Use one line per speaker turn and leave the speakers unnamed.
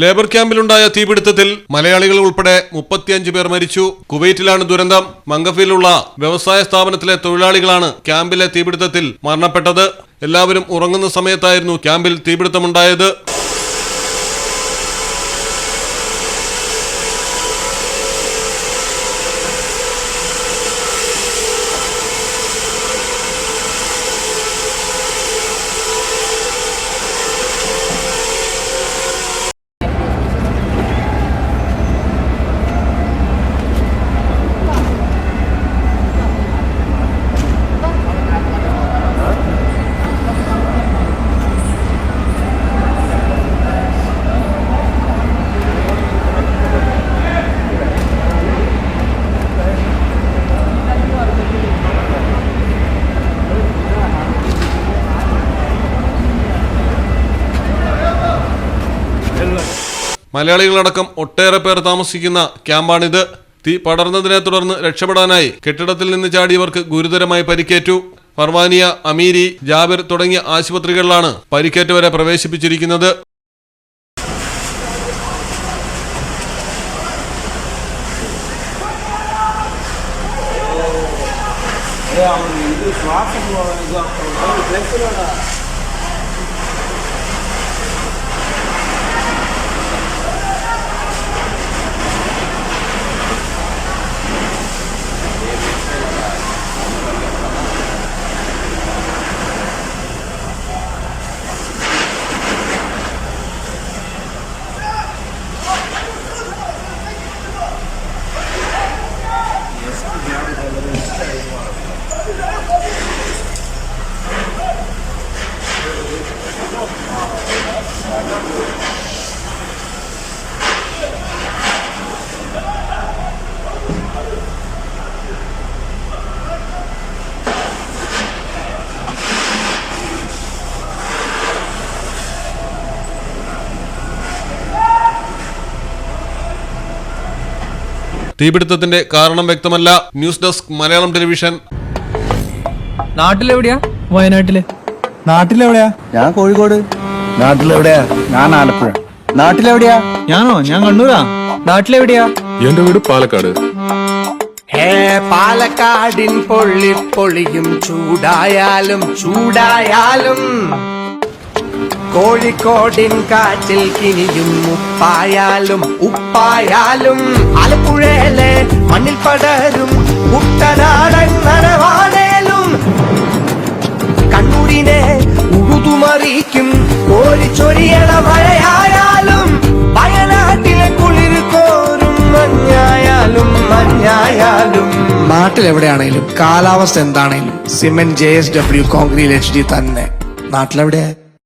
Labour ക്യാമ്പിലുണ്ടായ തീപിടുത്തത്തിൽ മലയാളികൾ ഉൾപ്പെടെ മുപ്പത്തിയഞ്ച് പേർ മരിച്ചു. കുവൈറ്റിലാണ് ദുരന്തം. മംഗഫയിലുള്ള വ്യവസായ സ്ഥാപനത്തിലെ തൊഴിലാളികളാണ് ക്യാമ്പിലെ തീപിടുത്തത്തിൽ മരണപ്പെട്ടത്. എല്ലാവരും ഉറങ്ങുന്ന സമയത്തായിരുന്നു ക്യാമ്പിൽ തീപിടുത്തമുണ്ടായത്. മലയാളികളടക്കം ഒട്ടേറെ പേർ താമസിക്കുന്ന ക്യാമ്പാണിത്. തീ പടർന്നതിനെ തുടർന്ന് രക്ഷപ്പെടാനായി കെട്ടിടത്തിൽ നിന്ന് ചാടിയവർക്ക് ഗുരുതരമായി പരിക്കേറ്റു. ഫർവാനിയ അമീരി ജാബിർ തുടങ്ങിയ ആശുപത്രികളിലാണ് പരിക്കേറ്റവരെ പ്രവേശിപ്പിച്ചിരിക്കുന്നത്. തീപിടുത്തത്തിന്റെ കാരണം വ്യക്തമല്ല. News desk Malayalam television.
നാട്ടിലെവിടെയാ? വയനാട്ടിൽ.
നാട്ടിലെവിടെയാ?
ഞാൻ കോഴിക്കോട്.
നാട്ടിലെവിടെയാ?
ഞാൻ ആലപ്പുഴ. നാട്ടിലെവിടെയാ?
ഞാനോ? ഞാൻ കണ്ണൂരാ.
നാട്ടിലെവിടെയാ?
എന്റെ വീട് പാലക്കാട്.
ഹേ പാലക്കാടിൻ പൊള്ളി പൊളിയും ചൂടായാലും ചൂടായാലും. കോഴിക്കോടിൻ കാറ്റിൽ കിനിയും ഉപ്പായാലും ഉപ്പായാലും. ആലപ്പുഴയിലെ മണ്ണിൽ പടരും കുട്ടനാടൻ നനവാനേലും കണ്ണൂരിനെ ഉഴുതുമറിയിക്കും കോരിച്ചൊരിയണ മഴയായാലും. വയനാട്ടിലെ കുളിർ കോരും മഞ്ഞായാലും മഞ്ഞായാലും. നാട്ടിലെവിടെയാണേലും കാലാവസ്ഥ എന്താണേലും cement J S W concrete H D തന്നെ. നാട്ടിലെവിടെയാ?